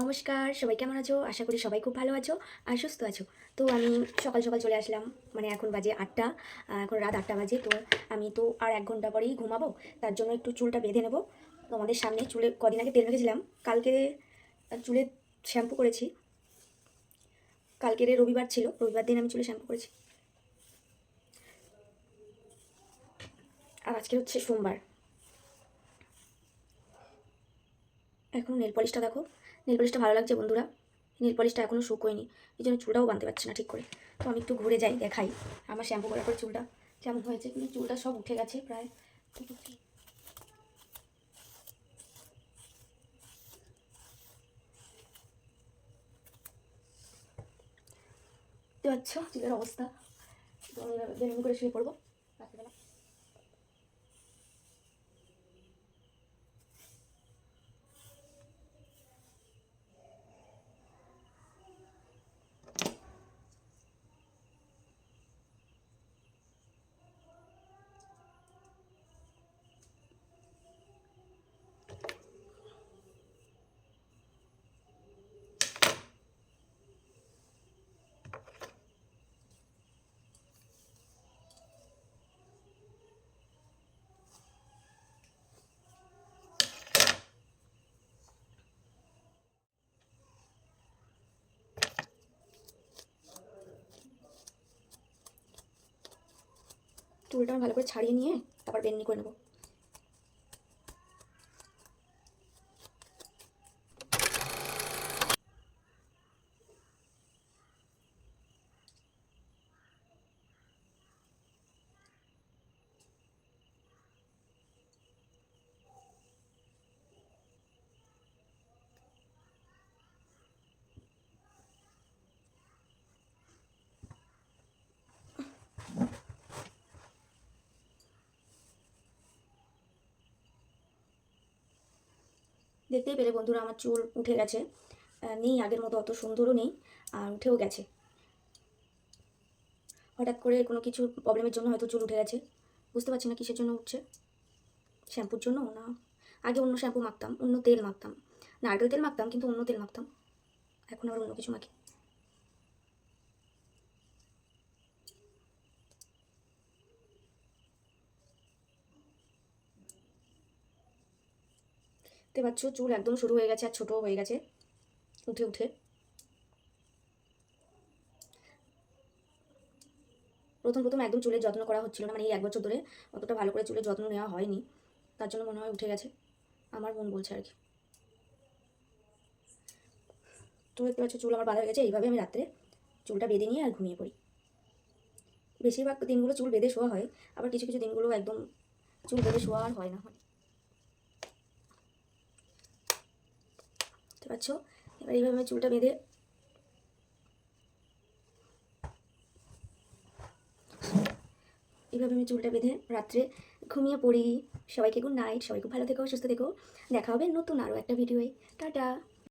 নমস্কার, সবাই কেমন আছো? আশা করি সবাই খুব ভালো আছো আর সুস্থ আছো। তো আমি সকাল সকাল চলে আসলাম মানে এখন বাজে আটটা এখন রাত আটটা বাজে, তো আমি তো আর এক ঘণ্টা পরেই ঘুমাবো, তার জন্য একটু চুলটা বেঁধে নেব। তোমাদের সামনে চুলে কদিন আগে তেল মেখেছিলাম কালকে চুলে শ্যাম্পু করেছি। কালকের রবিবার ছিল, রবিবার দিন আমি চুলে শ্যাম্পু করেছি। আর আজকে হচ্ছে সোমবার। এখন নেল পলিশটা দেখো। নেল পলিশটা ভালো লাগছে বন্ধুরা। নেল পলিশটা এখনও শুকোয়নি এই জন্য চুলটাও বাঁধতে পারছি না ঠিক করে। তো আমি একটু ঘুরে যাই, দেখাই আমার শ্যাম্পু করার পর চুলটা কেমন হয়েছে। কিন্তু চুলটা সব উঠে গেছে প্রায়। দেখতে পাচ্ছ চুলের অবস্থা। করে শুয়ে পড়ব। রাত্রিবেলা। চুলটা ভালো করে ছাড়িয়ে নিয়ে তারপর বেননি করে নেব। দেখতেই পেলে বন্ধুরা আমার চুল উঠে গেছে। নেই, আগের মতো অত সুন্দরও নেই, আর উঠেও গেছে। হঠাৎ করে কোনো কিছু প্রবলেমের জন্য হয়তো চুল উঠে গেছে। বুঝতে পারছি না কিসের জন্য উঠছে। শ্যাম্পুর জন্য না? আগে অন্য শ্যাম্পু মাখতাম, অন্য তেল মাখতাম। নারকেল তেল মাখতাম, কিন্তু অন্য তেল মাখতাম। এখন আবার অন্য কিছু মাখি। দেখতে পাচ্ছ, চুল একদম শুরু হয়ে গেছে আর ছোটো হয়ে গেছে। উঠে উঠে। প্রথম প্রথম একদম চুলের যত্ন করা হচ্ছিল না মানে এই এক বছর ধরে অতটা ভালো করে চুলের যত্ন নেওয়া হয়নি। তার জন্য মনে হয় উঠে গেছে। আমার মন বলছে আর কি। তো দেখতে পাচ্ছ, চুল আমার বাঁধা হয়ে গেছে। এইভাবে আমি রাত্রে চুলটা বেঁধে নিয়ে আর ঘুমিয়ে পড়ি। বেশিরভাগ দিনগুলো চুল বেঁধে শোয়া হয়, আবার কিছু কিছু দিনগুলো একদম চুল বেঁধে শোয়া আর হয় না। হয় পারছ এবার এইভাবে চুলটা বেঁধে এইভাবে আমি চুলটা বেঁধে রাত্রে ঘুমিয়ে পড়ি। সবাইকে গুড নাইট সবাই খুব ভালো থেকো, সুস্থ থেকো। দেখা হবে নতুন আরও একটা ভিডিওয়ে টাটা!